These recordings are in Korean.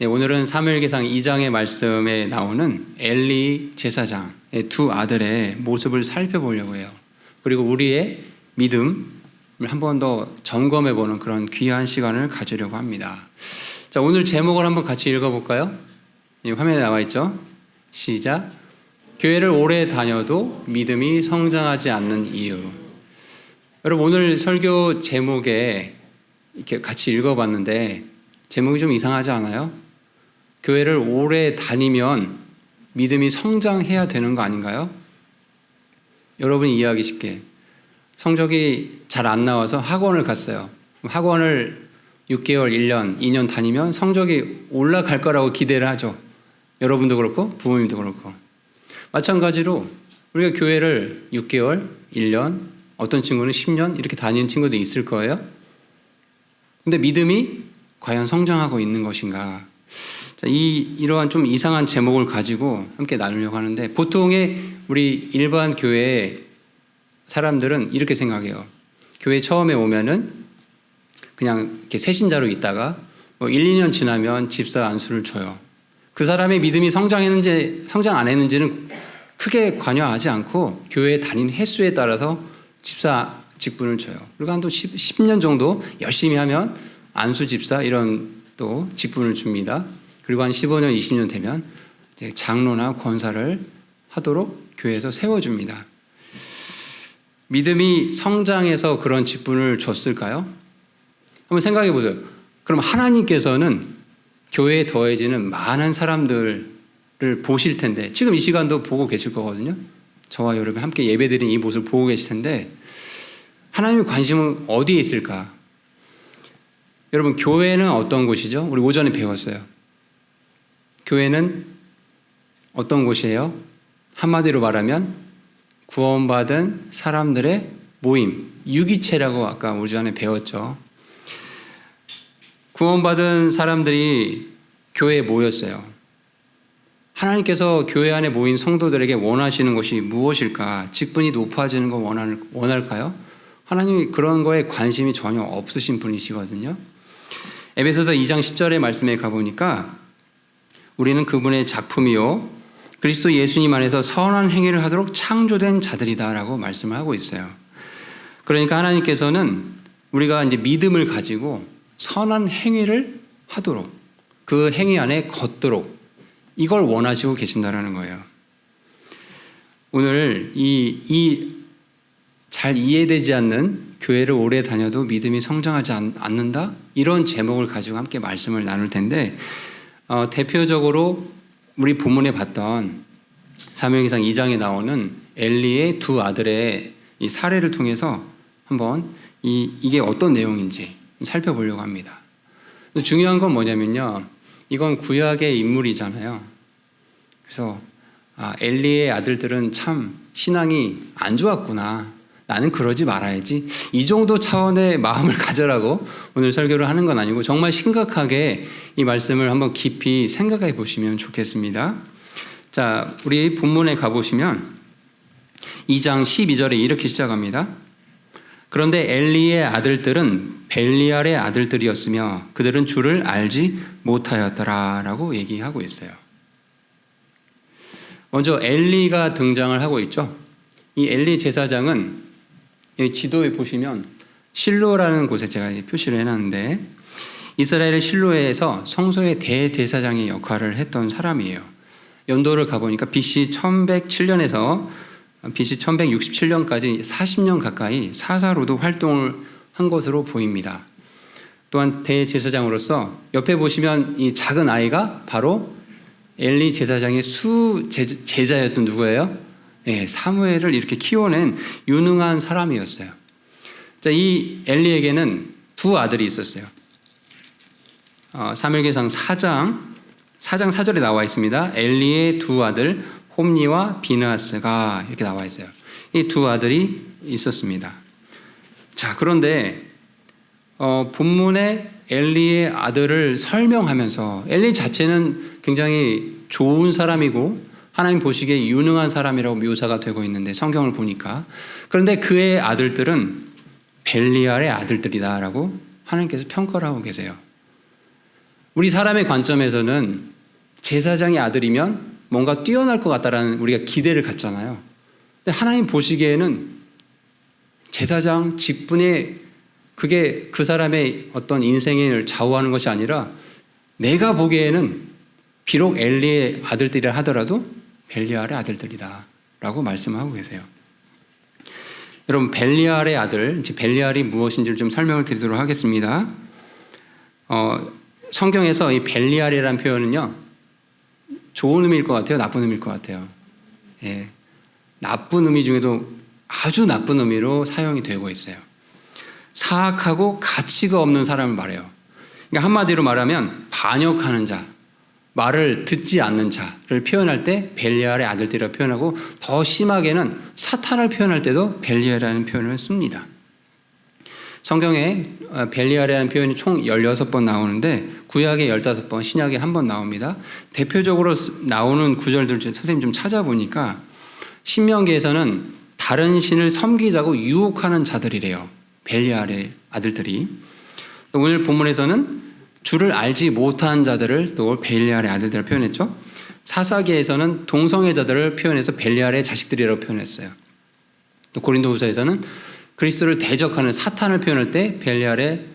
네, 오늘은 사무엘기상 2장의 말씀에 나오는 엘리 제사장의 두 아들의 모습을 살펴보려고 해요. 그리고 우리의 믿음을 한 번 더 점검해 보는 그런 귀한 시간을 가지려고 합니다. 자, 오늘 제목을 한번 같이 읽어 볼까요? 화면에 나와 있죠? 시작. 교회를 오래 다녀도 믿음이 성장하지 않는 이유. 여러분 오늘 설교 제목에 이렇게 같이 읽어봤는데 제목이 좀 이상하지 않아요? 교회를 오래 다니면 믿음이 성장해야 되는 거 아닌가요? 여러분이 이해하기 쉽게 성적이 잘 안 나와서 학원을 갔어요. 학원을 6개월, 1년, 2년 다니면 성적이 올라갈 거라고 기대를 하죠. 여러분도 그렇고 부모님도 그렇고 마찬가지로 우리가 교회를 6개월, 1년, 어떤 친구는 10년 이렇게 다니는 친구도 있을 거예요. 근데 믿음이 과연 성장하고 있는 것인가? 자, 이 이러한 좀 이상한 제목을 가지고 함께 나누려고 하는데 보통의 우리 일반 교회 사람들은 이렇게 생각해요. 교회 처음에 오면은 그냥 이렇게 새신자로 있다가 뭐 1, 2년 지나면 집사 안수를 줘요. 그 사람의 믿음이 성장했는지 성장 안 했는지는 크게 관여하지 않고 교회 다니는 횟수에 따라서 집사 직분을 줘요. 그리고 한 또 10 년 정도 열심히 하면 안수 집사 이런 또 직분을 줍니다. 그리고 한 15년, 20년 되면 이제 장로나 권사를 하도록 교회에서 세워줍니다. 믿음이 성장해서 그런 직분을 줬을까요? 한번 생각해 보세요. 그럼 하나님께서는 교회에 더해지는 많은 사람들을 보실 텐데 지금 이 시간도 보고 계실 거거든요. 저와 여러분 함께 예배드린 이 모습을 보고 계실 텐데 하나님의 관심은 어디에 있을까? 여러분 교회는 어떤 곳이죠? 우리 오전에 배웠어요. 교회는 어떤 곳이에요? 한마디로 말하면 구원받은 사람들의 모임, 유기체라고 아까 오전에 배웠죠. 구원받은 사람들이 교회에 모였어요. 하나님께서 교회 안에 모인 성도들에게 원하시는 것이 무엇일까? 직분이 높아지는 거 원할, 원할까요? 하나님이 그런 거에 관심이 전혀 없으신 분이시거든요. 에베소서 2장 10절의 말씀에 가보니까 우리는 그분의 작품이요. 그리스도 예수님 안에서 선한 행위를 하도록 창조된 자들이다라고 말씀을 하고 있어요. 그러니까 하나님께서는 우리가 이제 믿음을 가지고 선한 행위를 하도록 그 행위 안에 걷도록 이걸 원하시고 계신다라는 거예요. 오늘 이, 이 잘 이해되지 않는 교회를 오래 다녀도 믿음이 성장하지 않는다? 이런 제목을 가지고 함께 말씀을 나눌 텐데, 어, 대표적으로 우리 본문에 봤던 사명기상 2장에 나오는 엘리의 두 아들의 이 사례를 통해서 한번 이, 이게 어떤 내용인지 살펴보려고 합니다. 중요한 건 뭐냐면요. 이건 구약의 인물이잖아요. 그래서 아, 엘리의 아들들은 참 신앙이 안 좋았구나. 나는 그러지 말아야지. 이 정도 차원의 마음을 가져라고 오늘 설교를 하는 건 아니고 정말 심각하게 이 말씀을 한번 깊이 생각해 보시면 좋겠습니다. 자, 우리 본문에 가보시면 2장 12절에 이렇게 시작합니다. 그런데 엘리의 아들들은 벨리알의 아들들이었으며 그들은 주를 알지 못하였더라라고 얘기하고 있어요. 먼저 엘리가 등장을 하고 있죠. 이 엘리 제사장은 지도에 보시면 실로라는 곳에 제가 표시를 해놨는데 이스라엘의 실로에서 성소의 대대사장의 역할을 했던 사람이에요. 연도를 가보니까 BC 1107년에서 BC 1167년까지 40년 가까이 사사로도 활동을 한 것으로 보입니다. 또한 대제사장으로서 옆에 보시면 이 작은 아이가 바로 엘리 제사장의 수 제자였던 누구예요? 예, 사무엘을 이렇게 키워낸 유능한 사람이었어요. 자, 이 엘리에게는 두 아들이 있었어요. 어, 사무엘기상 4장 4장 4절에 나와 있습니다. 엘리의 두 아들 홈니와 비나스가 이렇게 나와 있어요. 이 두 아들이 있었습니다. 자, 그런데 어, 본문에 엘리의 아들을 설명하면서 엘리 자체는 굉장히 좋은 사람이고 하나님 보시기에 유능한 사람이라고 묘사가 되고 있는데 성경을 보니까 그런데 그의 아들들은 벨리알의 아들들이다라고 하나님께서 평가를 하고 계세요. 우리 사람의 관점에서는 제사장의 아들이면 뭔가 뛰어날 것 같다라는 우리가 기대를 갖잖아요. 근데 하나님 보시기에는 제사장 직분에 그게 그 사람의 어떤 인생을 좌우하는 것이 아니라 내가 보기에는 비록 엘리의 아들들이라 하더라도 벨리알의 아들들이다 라고 말씀하고 계세요. 여러분 벨리알의 아들, 벨리알이 무엇인지를 좀 설명을 드리도록 하겠습니다. 어, 성경에서 이 벨리알이라는 표현은요 좋은 의미일 것 같아요, 나쁜 의미일 것 같아요. 예, 나쁜 의미 중에도 아주 나쁜 의미로 사용이 되고 있어요. 사악하고 가치가 없는 사람을 말해요. 그러니까 한마디로 말하면 반역하는 자, 말을 듣지 않는 자를 표현할 때 벨리알의 아들들이라고 표현하고 더 심하게는 사탄을 표현할 때도 벨리알이라는 표현을 씁니다. 성경에 어, 벨리알이라는 표현이 총 16번 나오는데 구약에 15번, 신약에 한 번 나옵니다. 대표적으로 쓰- 나오는 구절들 좀 선생님 좀 찾아보니까 신명기에서는 다른 신을 섬기자고 유혹하는 자들이래요. 벨리알의 아들들이. 또 오늘 본문에서는 주를 알지 못한 자들을 또 벨리알의 아들들을 표현했죠. 사사기에서는 동성애자들을 표현해서 벨리알의 자식들이라고 표현했어요. 또 고린도후서에서는 그리스도를 대적하는 사탄을 표현할 때 벨리알의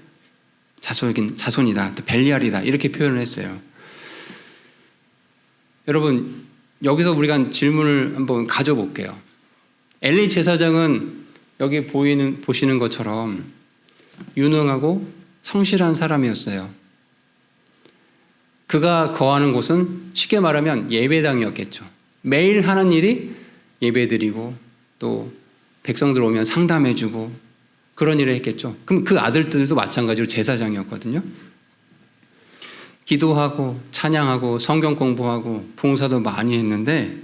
자손이긴 자손이다. 또 벨리알이다. 이렇게 표현을 했어요. 여러분 여기서 우리가 질문을 한번 가져볼게요. 엘리 제사장은 여기 보이는 보시는 것처럼 유능하고 성실한 사람이었어요. 그가 거하는 곳은 쉽게 말하면 예배당이었겠죠. 매일 하는 일이 예배드리고 또 백성들 오면 상담해주고 그런 일을 했겠죠. 그럼 그 아들들도 마찬가지로 제사장이었거든요. 기도하고 찬양하고 성경 공부하고 봉사도 많이 했는데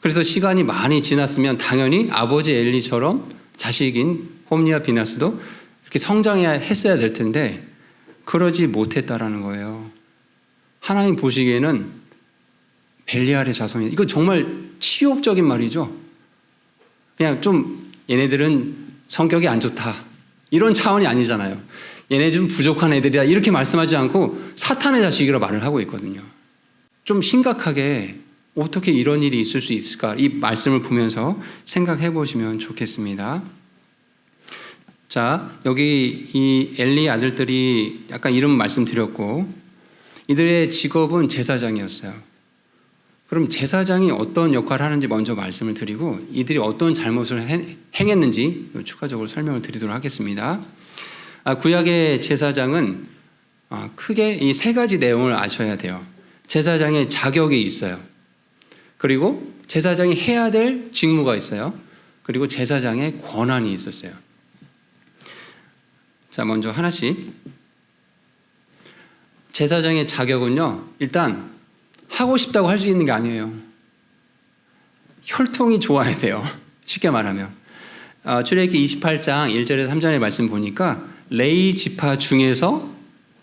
그래서 시간이 많이 지났으면 당연히 아버지 엘리처럼 자식인 홈리아 비나스도 이렇게 성장해야 했어야 될 텐데 그러지 못했다라는 거예요. 하나님 보시기에는 벨리알의 자손이 이거 정말 치욕적인 말이죠. 그냥 좀 얘네들은 성격이 안 좋다 이런 차원이 아니잖아요. 얘네 좀 부족한 애들이다 이렇게 말씀하지 않고 사탄의 자식이라 말을 하고 있거든요. 좀 심각하게 어떻게 이런 일이 있을 수 있을까 이 말씀을 보면서 생각해 보시면 좋겠습니다. 자 여기 이 엘리 아들들이 약간 이름 말씀드렸고 이들의 직업은 제사장이었어요. 그럼 제사장이 어떤 역할을 하는지 먼저 말씀을 드리고 이들이 어떤 잘못을 행- 행했는지 추가적으로 설명을 드리도록 하겠습니다. 아, 구약의 제사장은 아, 크게 이 세 가지 내용을 아셔야 돼요. 제사장의 자격이 있어요. 그리고 제사장이 해야 될 직무가 있어요. 그리고 제사장의 권한이 있었어요. 자, 먼저 하나씩. 제사장의 자격은요, 일단 하고 싶다고 할 수 있는 게 아니에요. 혈통이 좋아야 돼요. 쉽게 말하면. 어, 출애굽기 28장 1절에서 3절의 말씀 보니까 레이 지파 중에서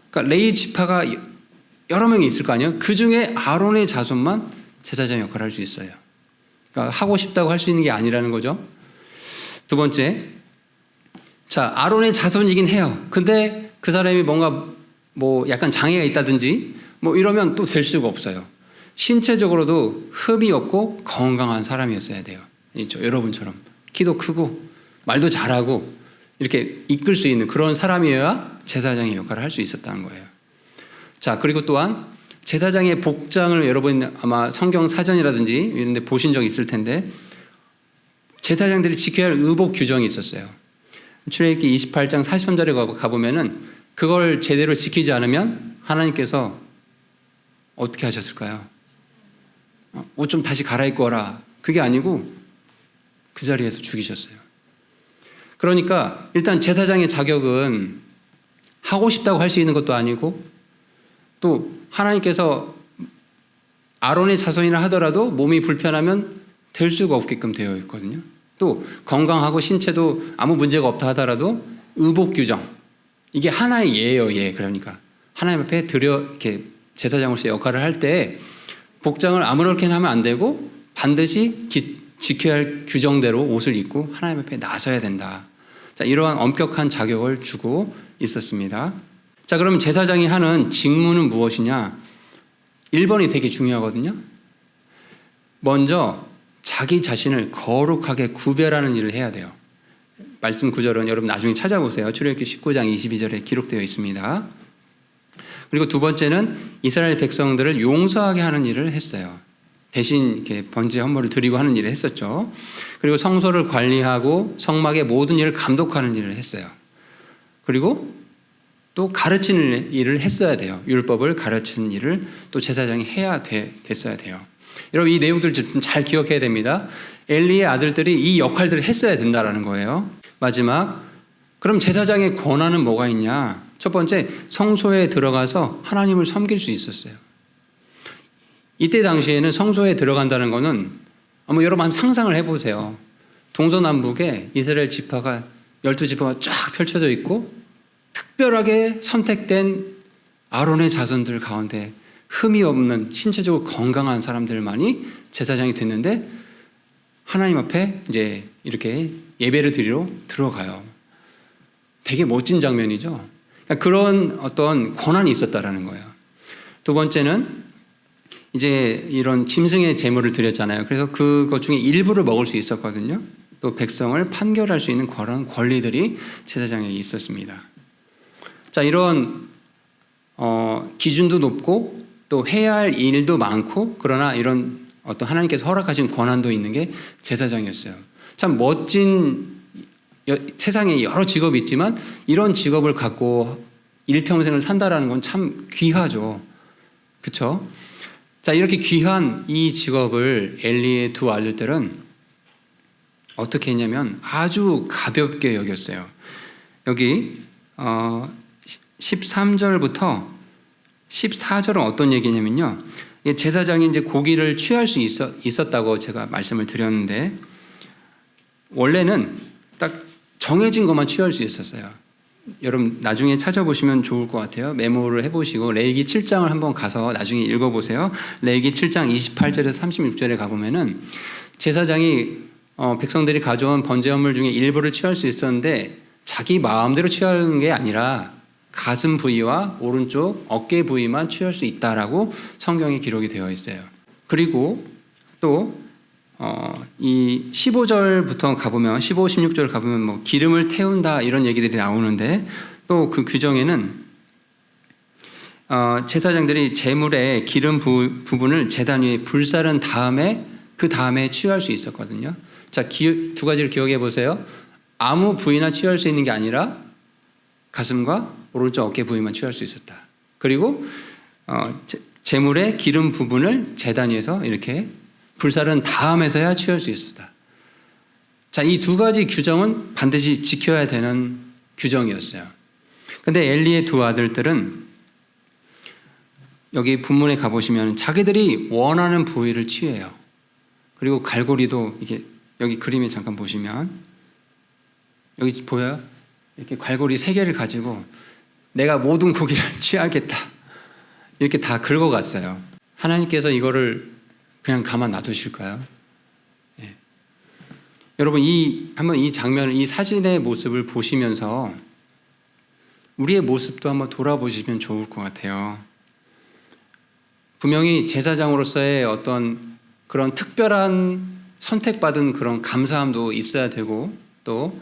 그러니까 레이 지파가 여러 명이 있을 거 아니에요. 그 중에 아론의 자손만 제사장 역할을 할 수 있어요. 그러니까 하고 싶다고 할 수 있는 게 아니라는 거죠. 두 번째, 자 아론의 자손이긴 해요. 근데 그 사람이 뭔가 뭐 약간 장애가 있다든지 뭐 이러면 또 될 수가 없어요. 신체적으로도 흡이 없고 건강한 사람이었어야 돼요. 있죠. 여러분처럼 키도 크고 말도 잘하고 이렇게 이끌 수 있는 그런 사람이어야 제사장의 역할을 할 수 있었다는 거예요. 자 그리고 또한 제사장의 복장을 여러분 아마 성경 사전이라든지 이런 데 보신 적 있을 텐데 제사장들이 지켜야 할 의복 규정이 있었어요. 출애굽기 28장 43절에 가보면은 그걸 제대로 지키지 않으면 하나님께서 어떻게 하셨을까요? 어, 옷좀 다시 갈아입고 와라. 그게 아니고 그 자리에서 죽이셨어요. 그러니까 일단 제사장의 자격은 하고 싶다고 할 수 있는 것도 아니고 또 하나님께서 아론의 자손이라 하더라도 몸이 불편하면 될 수가 없게끔 되어 있거든요. 또 건강하고 신체도 아무 문제가 없다 하더라도 의복 규정 이게 하나의 예예요, 예. 그러니까 하나님 앞에 드려 이렇게 제사장으로서 역할을 할 때 복장을 아무렇게나 하면 안 되고 반드시 기- 지켜야 할 규정대로 옷을 입고 하나님 앞에 나서야 된다. 자, 이러한 엄격한 자격을 주고 있었습니다. 자, 그럼 제사장이 하는 직무는 무엇이냐? 1번이 되게 중요하거든요. 먼저 자기 자신을 거룩하게 구별하는 일을 해야 돼요. 말씀 구절은 여러분 나중에 찾아보세요. 출애굽기 19장 22절에 기록되어 있습니다. 그리고 두 번째는 이스라엘 백성들을 용서하게 하는 일을 했어요. 대신 이렇게 번제 헌물을 드리고 하는 일을 했었죠. 그리고 성소를 관리하고 성막의 모든 일을 감독하는 일을 했어요. 그리고 또 가르치는 일을 했어야 돼요. 율법을 가르치는 일을 또 제사장이 해야 돼, 됐어야 돼요. 여러분 이 내용들 좀 잘 기억해야 됩니다. 엘리의 아들들이 이 역할들을 했어야 된다라는 거예요. 마지막 그럼 제사장의 권한은 뭐가 있냐? 첫 번째 성소에 들어가서 하나님을 섬길 수 있었어요. 이때 당시에는 성소에 들어간다는 거는 뭐 여러분 한번 상상을 해보세요. 동서남북에 이스라엘 지파가 열두 지파가 쫙 펼쳐져 있고 특별하게 선택된 아론의 자손들 가운데 흠이 없는 신체적으로 건강한 사람들만이 제사장이 됐는데 하나님 앞에 이제 이렇게 예배를 드리러 들어가요. 되게 멋진 장면이죠. 그러니까 그런 어떤 권한이 있었다라는 거예요. 두 번째는 이제 이런 짐승의 제물을 드렸잖아요. 그래서 그것 중에 일부를 먹을 수 있었거든요. 또 백성을 판결할 수 있는 그런 권리들이 제사장에게 있었습니다. 자, 이런 어, 기준도 높고 또 해야 할 일도 많고 그러나 이런 어떤 하나님께서 허락하신 권한도 있는 게 제사장이었어요. 참 멋진 여, 세상에 여러 직업이 있지만 이런 직업을 갖고 일평생을 산다라는 건 참 귀하죠. 그렇죠? 자, 이렇게 귀한 이 직업을 엘리의 두 아들들은 어떻게 했냐면 아주 가볍게 여겼어요. 여기 어, 13절부터 14절은 어떤 얘기냐면요. 제사장이 이제 고기를 취할 수 있어, 있었 다고 제가 말씀을 드렸는데 원래는 딱 정해진 것만 취할 수 있었어요. 여러분 나중에 찾아보시면 좋을 것 같아요. 메모를 해보시고 레이기 7장을 한번 가서 나중에 읽어보세요. 레이기 7장 28절에서 36절에 가보면은 제사장이 어, 백성들이 가져온 번제물물 중에 일부를 취할 수 있었는데 자기 마음대로 취하는 게 아니라 가슴 부위와 오른쪽 어깨 부위만 취할 수 있다라고 성경에 기록이 되어 있어요. 그리고 또 어, 이 15절부터 가보면 15, 16절 가보면 뭐 기름을 태운다 이런 얘기들이 나오는데 또 그 규정에는 어, 제사장들이 제물의 기름 부, 부분을 제단 위에 불사른 다음에 그 다음에 취할 수 있었거든요. 자, 기, 두 가지를 기억해 보세요. 아무 부위나 취할 수 있는 게 아니라 가슴과 오른쪽 어깨 부위만 취할 수 있었다. 그리고 어, 제물의 기름 부분을 제단 위에서 이렇게 불살은 다음에서야 취할 수 있었다. 자, 이 두 가지 규정은 반드시 지켜야 되는 규정이었어요. 근데 엘리의 두 아들들은 여기 본문에 가보시면 자기들이 원하는 부위를 취해요. 그리고 갈고리도 이게 여기 그림에 잠깐 보시면 여기 보여요? 이렇게 갈고리 세 개를 가지고 내가 모든 고기를 취하겠다. 이렇게 다 긁어갔어요. 하나님께서 이거를 그냥 가만 놔두실까요? 예. 여러분 이 한번 이 장면을 이 사진의 모습을 보시면서 우리의 모습도 한번 돌아보시면 좋을 것 같아요. 분명히 제사장으로서의 어떤 그런 특별한 선택받은 그런 감사함도 있어야 되고 또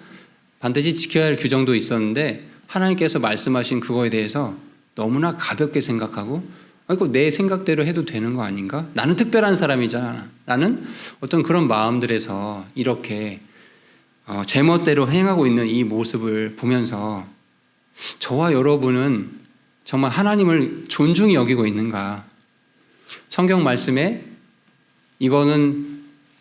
반드시 지켜야 할 규정도 있었는데 하나님께서 말씀하신 그거에 대해서 너무나 가볍게 생각하고 아이고 내 생각대로 해도 되는 거 아닌가? 나는 특별한 사람이잖아. 나는 어떤 그런 마음들에서 이렇게 어, 제멋대로 행하고 있는 이 모습을 보면서 저와 여러분은 정말 하나님을 존중히 여기고 있는가? 성경 말씀에 이거는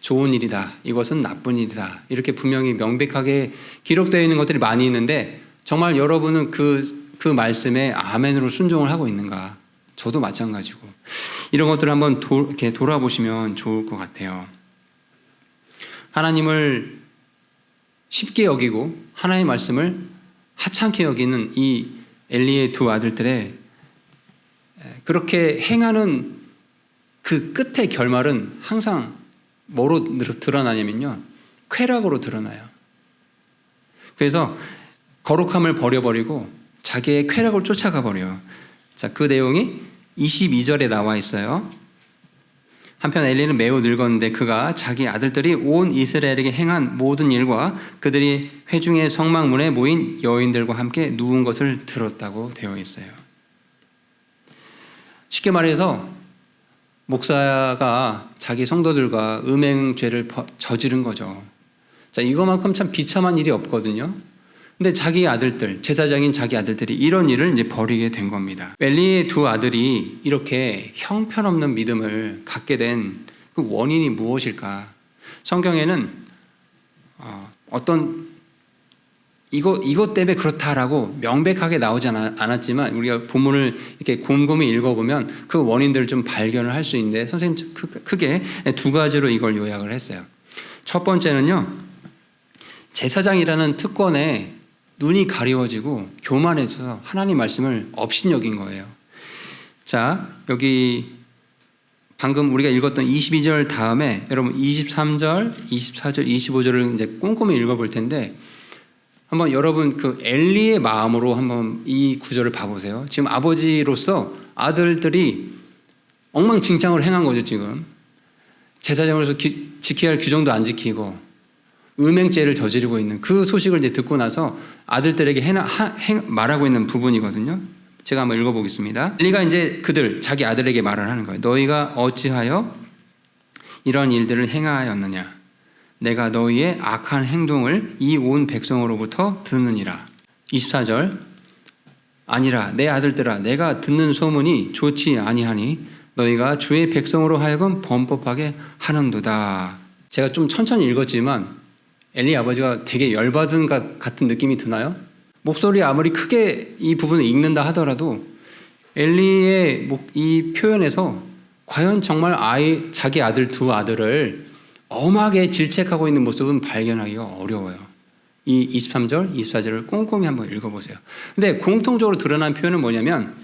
좋은 일이다. 이것은 나쁜 일이다. 이렇게 분명히 명백하게 기록되어 있는 것들이 많이 있는데 정말 여러분은 그, 그 말씀에 아멘으로 순종을 하고 있는가? 저도 마찬가지고 이런 것들을 한번 도, 이렇게 돌아보시면 좋을 것 같아요. 하나님을 쉽게 여기고 하나님의 말씀을 하찮게 여기는 이 엘리의 두 아들들의 그렇게 행하는 그 끝의 결말은 항상 뭐로 드러나냐면요. 쾌락으로 드러나요. 그래서 거룩함을 버려버리고 자기의 쾌락을 쫓아가 버려요. 자, 그 내용이 22절에 나와 있어요. 한편 엘리는 매우 늙었는데 그가 자기 아들들이 온 이스라엘에게 행한 모든 일과 그들이 회중의 성막문에 모인 여인들과 함께 누운 것을 들었다고 되어 있어요. 쉽게 말해서 목사가 자기 성도들과 음행죄를 버- 저지른 거죠. 자, 이거만큼 참 비참한 일이 없거든요. 근데 자기 아들들, 제사장인 자기 아들들이 이런 일을 이제 벌이게 된 겁니다. 엘리의 두 아들이 이렇게 형편없는 믿음을 갖게 된 그 원인이 무엇일까? 성경에는 어, 어떤 이거 이것 때문에 그렇다라고 명백하게 나오지 않았지만 우리가 본문을 이렇게 곰곰이 읽어보면 그 원인들을 좀 발견을 할 수 있는데 선생님 크- 크게 두 가지로 이걸 요약을 했어요. 첫 번째는요. 제사장이라는 특권에 눈이 가리워지고 교만해져서 하나님 말씀을 업신여긴 거예요. 자, 여기 방금 우리가 읽었던 22절 다음에 여러분 23절, 24절, 25절을 이제 꼼꼼히 읽어볼 텐데 한번 여러분 그 엘리의 마음으로 한번 이 구절을 봐보세요. 지금 아버지로서 아들들이 엉망진창으로 행한 거죠 지금. 제사장으로서 기- 지켜야 할 규정도 안 지키고 음행죄를 저지르고 있는 그 소식을 이제 듣고 나서 아들들에게 해나, 하, 행, 말하고 있는 부분이거든요. 제가 한번 읽어보겠습니다. 엘리가 이제 그들 자기 아들에게 말을 하는 거예요. 너희가 어찌하여 이런 일들을 행하였느냐? 내가 너희의 악한 행동을 이 온 백성으로부터 듣느니라. 24절 아니라 내 아들들아 내가 듣는 소문이 좋지 아니하니 너희가 주의 백성으로 하여금 범법하게 하는도다. 제가 좀 천천히 읽었지만 엘리 아버지가 되게 열받은 것 같은 느낌이 드나요? 목소리 아무리 크게 이 부분을 읽는다 하더라도 엘리의 목- 이 표현에서 과연 정말 아이 자기 아들 두 아들을 엄하게 질책하고 있는 모습은 발견하기가 어려워요. 이 23절, 24절을 꼼꼼히 한번 읽어보세요. 근데 공통적으로 드러난 표현은 뭐냐면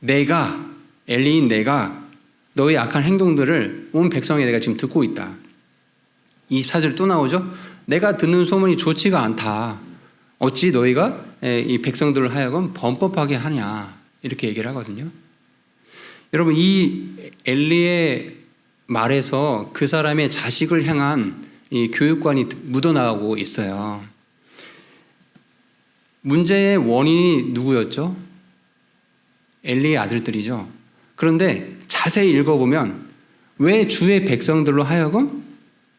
내가 엘리인 내가 너의 악한 행동들을 온 백성에 내가 지금 듣고 있다. 24절 또 나오죠. 내가 듣는 소문이 좋지가 않다. 어찌 너희가 에, 이 백성들을 하여금 범법하게 하냐 이렇게 얘기를 하거든요. 여러분 이 엘리의 말에서 그 사람의 자식을 향한 이 교육관이 묻어나가고 있어요. 문제의 원인이 누구였죠? 엘리의 아들들이죠. 그런데 자세히 읽어보면 왜 주의 백성들로 하여금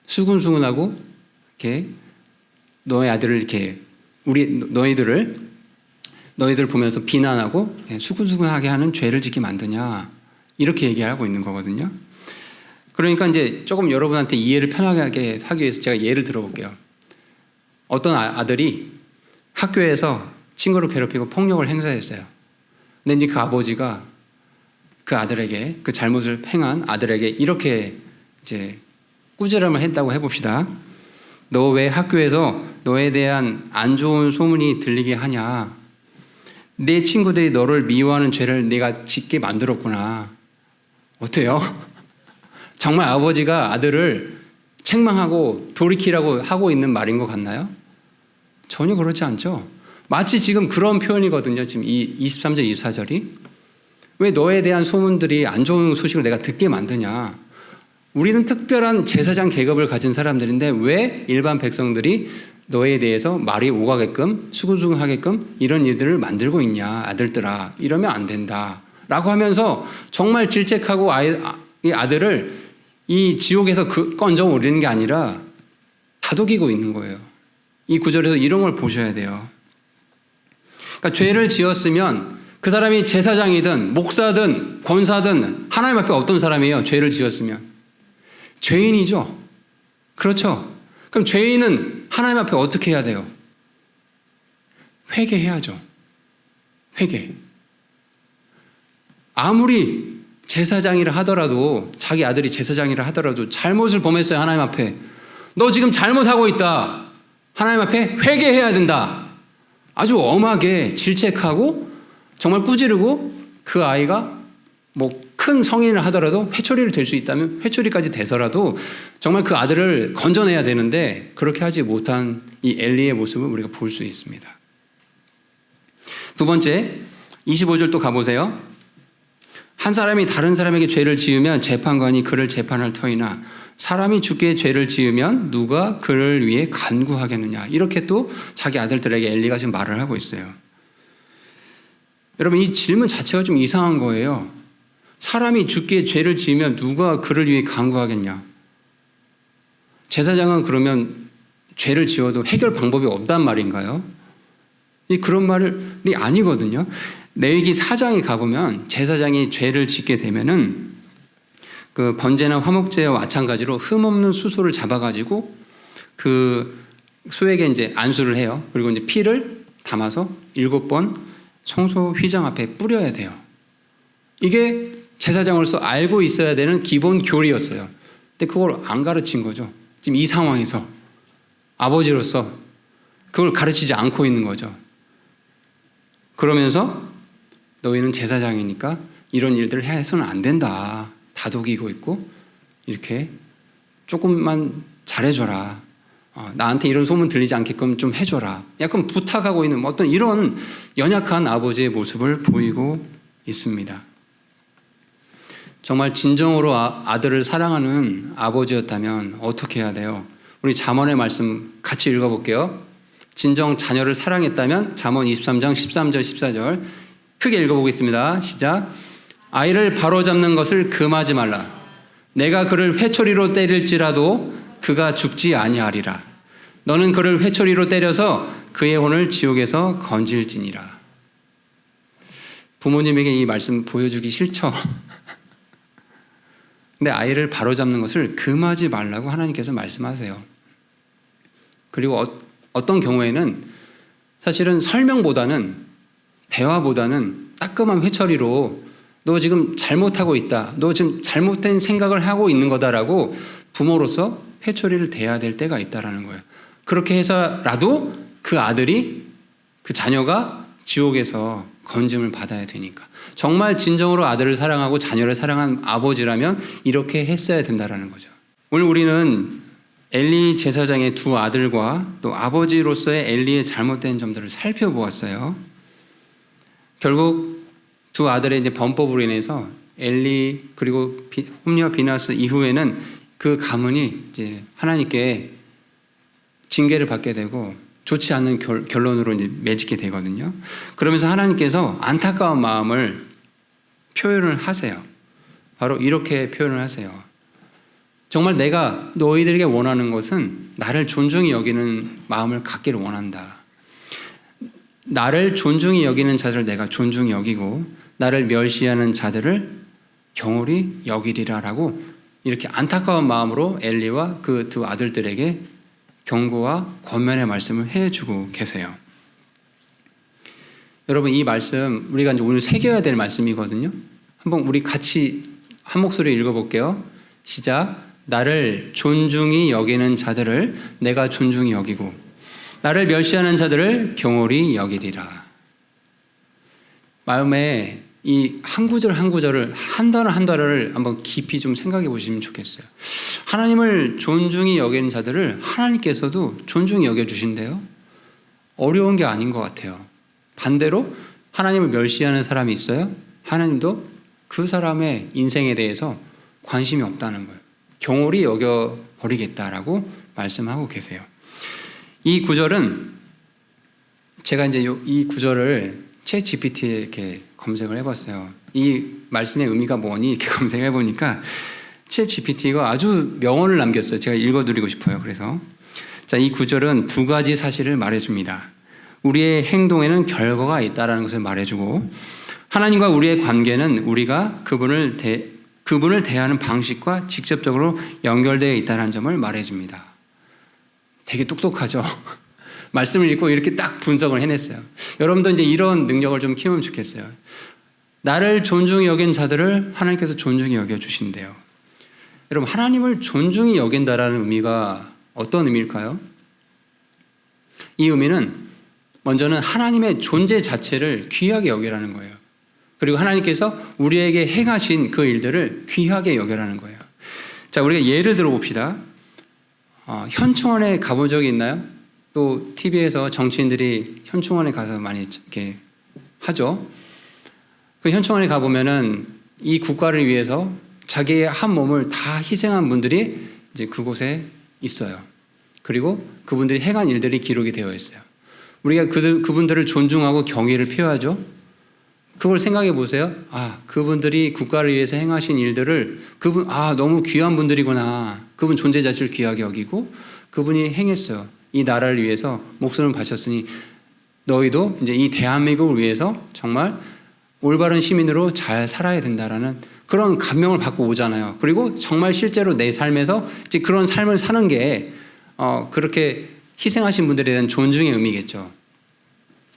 수근수근하고 이렇게 너의 아들을 이렇게 우리 너희들을 너희들 보면서 비난하고 예, 수근수근하게 하는 죄를 짓게 만드냐 이렇게 얘기하고 있는 거거든요. 그러니까 이제 조금 여러분한테 이해를 편하게 하기 위해서 제가 예를 들어볼게요. 어떤 아- 아들이 학교에서 친구를 괴롭히고 폭력을 행사했어요. 근데 이제 그 아버지가 그 아들에게 그 잘못을 행한 아들에게 이렇게 이제 꾸지람을 했다고 해봅시다. 너 왜 학교에서 너에 대한 안 좋은 소문이 들리게 하냐? 내 친구들이 너를 미워하는 죄를 내가 짓게 만들었구나. 어때요? 정말 아버지가 아들을 책망하고 돌이키라고 하고 있는 말인 것 같나요? 전혀 그렇지 않죠. 마치 지금 그런 표현이거든요. 지금 이 23절, 24절이. 왜 너에 대한 소문들이 안 좋은 소식을 내가 듣게 만드냐? 우리는 특별한 제사장 계급을 가진 사람들인데 왜 일반 백성들이 너에 대해서 말이 오가게끔 수근수근하게끔 이런 일들을 만들고 있냐 아들들아 이러면 안 된다 라고 하면서 정말 질책하고 아이, 아- 이 아들을 이 지옥에서 그 건져 올리는 게 아니라 다독이고 있는 거예요 이 구절에서 이런 걸 보셔야 돼요 그러니까 죄를 지었으면 그 사람이 제사장이든 목사든 권사든 하나님 앞에 어떤 사람이에요 죄를 지었으면 죄인이죠. 그렇죠. 그럼 죄인은 하나님 앞에 어떻게 해야 돼요? 회개해야죠. 회개. 아무리 제사장이라 하더라도 자기 아들이 제사장이라 하더라도 잘못을 범했어요 하나님 앞에. 너 지금 잘못하고 있다. 하나님 앞에 회개해야 된다. 아주 엄하게 질책하고 정말 꾸지르고 그 아이가 뭐 큰 성인을 하더라도 회초리를 될 수 있다면 회초리까지 돼서라도 정말 그 아들을 건져내야 되는데 그렇게 하지 못한 이 엘리의 모습을 우리가 볼 수 있습니다. 두 번째 25절 또 가보세요. 한 사람이 다른 사람에게 죄를 지으면 재판관이 그를 재판할 터이나 사람이 죽게 죄를 지으면 누가 그를 위해 간구하겠느냐. 이렇게 또 자기 아들들에게 엘리가 지금 말을 하고 있어요. 여러분 이 질문 자체가 좀 이상한 거예요. 사람이 죽게 죄를 지으면 누가 그를 위해 간구하겠냐. 제사장은 그러면 죄를 지어도 해결 방법이 없단 말인가요? 이 그런 말이 아니거든요. 레위기 4장에 가보면 제사장이 죄를 짓게 되면은 그 번제나 화목제와 마찬가지로 흠 없는 수소를 잡아가지고 그 소에게 이제 안수를 해요. 그리고 이제 피를 담아서 일곱 번 청소 휘장 앞에 뿌려야 돼요. 이게 제사장으로서 알고 있어야 되는 기본 교리였어요. 근데 그걸 안 가르친 거죠. 지금 이 상황에서 아버지로서 그걸 가르치지 않고 있는 거죠. 그러면서 너희는 제사장이니까 이런 일들을 해서는 안 된다. 다독이고 있고 이렇게 조금만 잘해줘라. 어, 나한테 이런 소문 들리지 않게끔 좀 해줘라. 약간 부탁하고 있는 어떤 이런 연약한 아버지의 모습을 보이고 있습니다. 정말 진정으로 아, 들을 사랑하는 아버지였다면 어떻게 해야 돼요? 우리 잠언의 말씀 같이 읽어볼게요. 진정 자녀를 사랑했다면 잠언 23장 13절 14절 크게 읽어보겠습니다. 시작. 아이를 바로잡는 것을 금하지 말라. 내가 그를 회초리로 때릴지라도 그가 죽지 아니하리라. 너는 그를 회초리로 때려서 그의 혼을 지옥에서 건질지니라. 부모님에게 이 말씀 보여주기 싫죠. 근데 아이를 바로잡는 것을 금하지 말라고 하나님께서 말씀하세요. 그리고 어, 어떤 경우에는 사실은 설명보다는 대화보다는 따끔한 회처리로 너 지금 잘못하고 있다. 너 지금 잘못된 생각을 하고 있는 거다라고 부모로서 회초리를 대야 될 때가 있다라는 거예요. 그렇게 해서라도 그 아들이 그 자녀가 지옥에서 건짐을 받아야 되니까. 정말 진정으로 아들을 사랑하고 자녀를 사랑한 아버지라면 이렇게 했어야 된다라는 거죠. 오늘 우리는 엘리 제사장의 두 아들과 또 아버지로서의 엘리의 잘못된 점들을 살펴보았어요. 결국 두 아들의 이제 범법으로 인해서 엘리 그리고 홈리와 비나스 이후에는 그 가문이 이제 하나님께 징계를 받게 되고 좋지 않은 결, 결론으로 이제 맺게 되거든요. 그러면서 하나님께서 안타까운 마음을 표현을 하세요. 바로 이렇게 표현을 하세요. 정말 내가 너희들에게 원하는 것은 나를 존중히 여기는 마음을 갖기를 원한다. 나를 존중히 여기는 자들을 내가 존중히 여기고 나를 멸시하는 자들을 경홀히 여기리라라고 이렇게 안타까운 마음으로 엘리와 그 두 아들들에게 경고와 권면의 말씀을 해주고 계세요. 여러분 이 말씀 우리가 이제 오늘 새겨야 될 말씀이거든요. 한번 우리 같이 한 목소리 읽어볼게요. 시작. 나를 존중히 여기는 자들을 내가 존중히 여기고 나를 멸시하는 자들을 경홀히 여기리라. 마음에 이 한 구절 한 구절을 한 단어 한 단어를 한번 깊이 좀 생각해 보시면 좋겠어요. 하나님을 존중히 여기는 자들을 하나님께서도 존중히 여겨 주신대요. 어려운 게 아닌 것 같아요. 반대로 하나님을 멸시하는 사람이 있어요. 하나님도 그 사람의 인생에 대해서 관심이 없다는 거예요. 경홀히 여겨 버리겠다라고 말씀하고 계세요. 이 구절은 제가 이제 이 구절을 채 GPT에 이렇게 검색을 해봤어요. 이 말씀의 의미가 뭐니 이렇게 검색해 보니까 채 GPT가 아주 명언을 남겼어요. 제가 읽어드리고 싶어요. 그래서 자, 이 구절은 두 가지 사실을 말해줍니다. 우리의 행동에는 결과가 있다라는 것을 말해주고 하나님과 우리의 관계는 우리가 그분을 대, 그분을 대하는 방식과 직접적으로 연결되어 있다는 점을 말해줍니다. 되게 똑똑하죠. 말씀을 읽고 이렇게 딱 분석을 해냈어요. 여러분도 이제 이런 능력을 좀 키우면 좋겠어요. 나를 존중히 여긴 자들을 하나님께서 존중히 여겨 주신대요. 여러분 하나님을 존중히 여긴다라는 의미가 어떤 의미일까요? 이 의미는 먼저는 하나님의 존재 자체를 귀하게 여기라는 거예요. 그리고 하나님께서 우리에게 행하신 그 일들을 귀하게 여겨라는 거예요. 자, 우리가 예를 들어 봅시다. 어, 현충원에 가본 적이 있나요? 또 TV에서 정치인들이 현충원에 가서 많이 이렇게 하죠. 그 현충원에 가 보면은 이 국가를 위해서 자기의 한 몸을 다 희생한 분들이 이제 그곳에 있어요. 그리고 그분들이 행한 일들이 기록이 되어 있어요. 우리가 그들 그분들을 존중하고 경의를 표하죠. 그걸 생각해 보세요. 아, 그분들이 국가를 위해서 행하신 일들을 그분 아, 너무 귀한 분들이구나. 그분 존재 자체를 귀하게 여기고 그분이 행했어요. 이 나라를 위해서 목숨을 바쳤으니 너희도 이제 이 대한민국을 위해서 정말 올바른 시민으로 잘 살아야 된다라는 그런 감명을 받고 오잖아요. 그리고 정말 실제로 내 삶에서 이제 그런 삶을 사는 게 어, 그렇게 희생하신 분들에 대한 존중의 의미겠죠.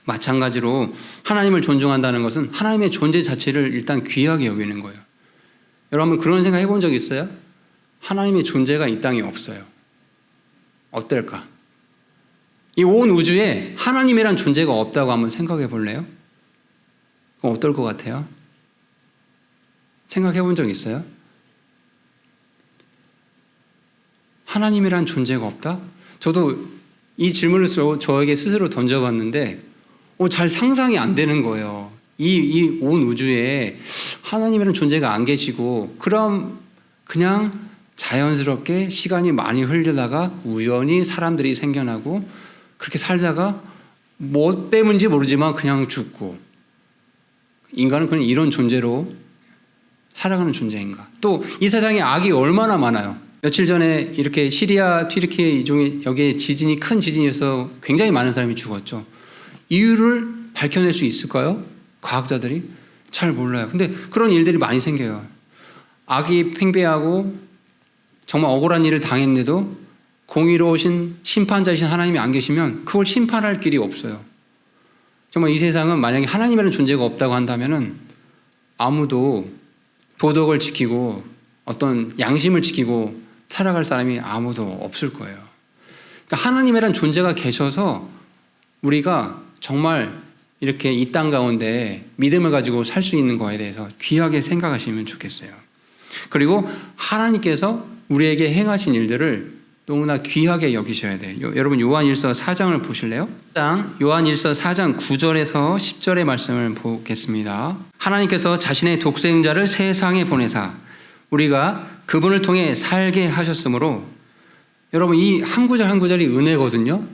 마찬가지로 하나님을 존중한다는 것은 하나님의 존재 자체를 일단 귀하게 여기는 거예요. 여러분 그런 생각 해본 적 있어요? 하나님의 존재가 이 땅에 없어요. 어떨까? 이 온 우주에 하나님이란 존재가 없다고 한번 생각해 볼래요? 그럼 어떨 것 같아요? 생각해 본 적 있어요? 하나님이란 존재가 없다? 저도 이 질문을 저, 저에게 스스로 던져봤는데 어, 잘 상상이 안 되는 거예요. 이 이 온 우주에 하나님이라는 존재가 안 계시고 그럼 그냥 자연스럽게 시간이 많이 흘러다가 우연히 사람들이 생겨나고 그렇게 살다가 뭐 때문인지 모르지만 그냥 죽고 인간은 그냥 이런 존재로 살아가는 존재인가? 또 이 세상에 악이 얼마나 많아요. 며칠 전에 이렇게 시리아, 튀르키예 이종에 여기에 지진이 큰 지진이어서 굉장히 많은 사람이 죽었죠. 이유를 밝혀낼 수 있을까요? 과학자들이 잘 몰라요. 근데 그런 일들이 많이 생겨요. 악이 팽배하고 정말 억울한 일을 당했는데도 공의로우신 심판자이신 하나님이 안 계시면 그걸 심판할 길이 없어요. 정말 이 세상은 만약에 하나님이라는 존재가 없다고 한다면은 아무도 도덕을 지키고 어떤 양심을 지키고 살아갈 사람이 아무도 없을 거예요. 그러니까 하나님이라는 존재가 계셔서 우리가 정말 이렇게 이 땅 가운데 믿음을 가지고 살 수 있는 거에 대해서 귀하게 생각하시면 좋겠어요. 그리고 하나님께서 우리에게 행하신 일들을 너무나 귀하게 여기셔야 돼요. 요- 여러분 요한일서 4장을 보실래요? 4장 요한일서 4장 9절에서 10절의 말씀을 보겠습니다. 하나님께서 자신의 독생자를 세상에 보내사 우리가 그분을 통해 살게 하셨으므로 여러분 이 한 구절 한 구절이 은혜거든요.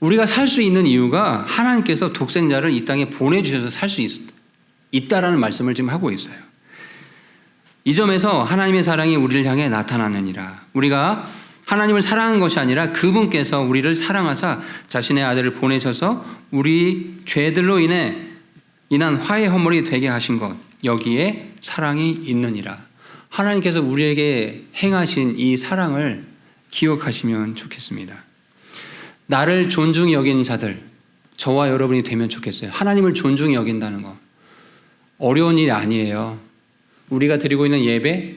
우리가 살 수 있는 이유가 하나님께서 독생자를 이 땅에 보내주셔서 살 수 있다라는 말씀을 지금 하고 있어요. 이 점에서 하나님의 사랑이 우리를 향해 나타나느니라. 우리가 하나님을 사랑한 것이 아니라 그분께서 우리를 사랑하사 자신의 아들을 보내셔서 우리 죄들로 인해 인한 화해 허물이 되게 하신 것 여기에 사랑이 있느니라. 하나님께서 우리에게 행하신 이 사랑을 기억하시면 좋겠습니다. 나를 존중히 여긴 자들, 저와 여러분이 되면 좋겠어요. 하나님을 존중히 여긴다는 거. 어려운 일이 아니에요. 우리가 드리고 있는 예배,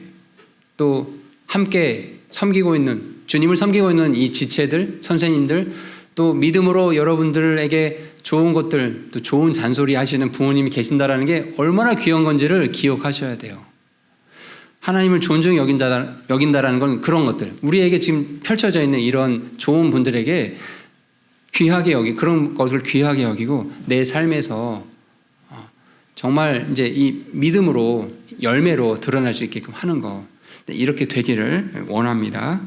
또 함께 섬기고 있는, 주님을 섬기고 있는 이 지체들, 선생님들, 또 믿음으로 여러분들에게 좋은 것들, 또 좋은 잔소리 하시는 부모님이 계신다라는 게 얼마나 귀한 건지를 기억하셔야 돼요. 하나님을 존중히 여긴다, 여긴다라는 건 그런 것들. 우리에게 지금 펼쳐져 있는 이런 좋은 분들에게 귀하게 여기, 그런 것을 귀하게 여기고 내 삶에서 어, 정말 이제 이 믿음으로 열매로 드러날 수 있게끔 하는 거. 이렇게 되기를 원합니다.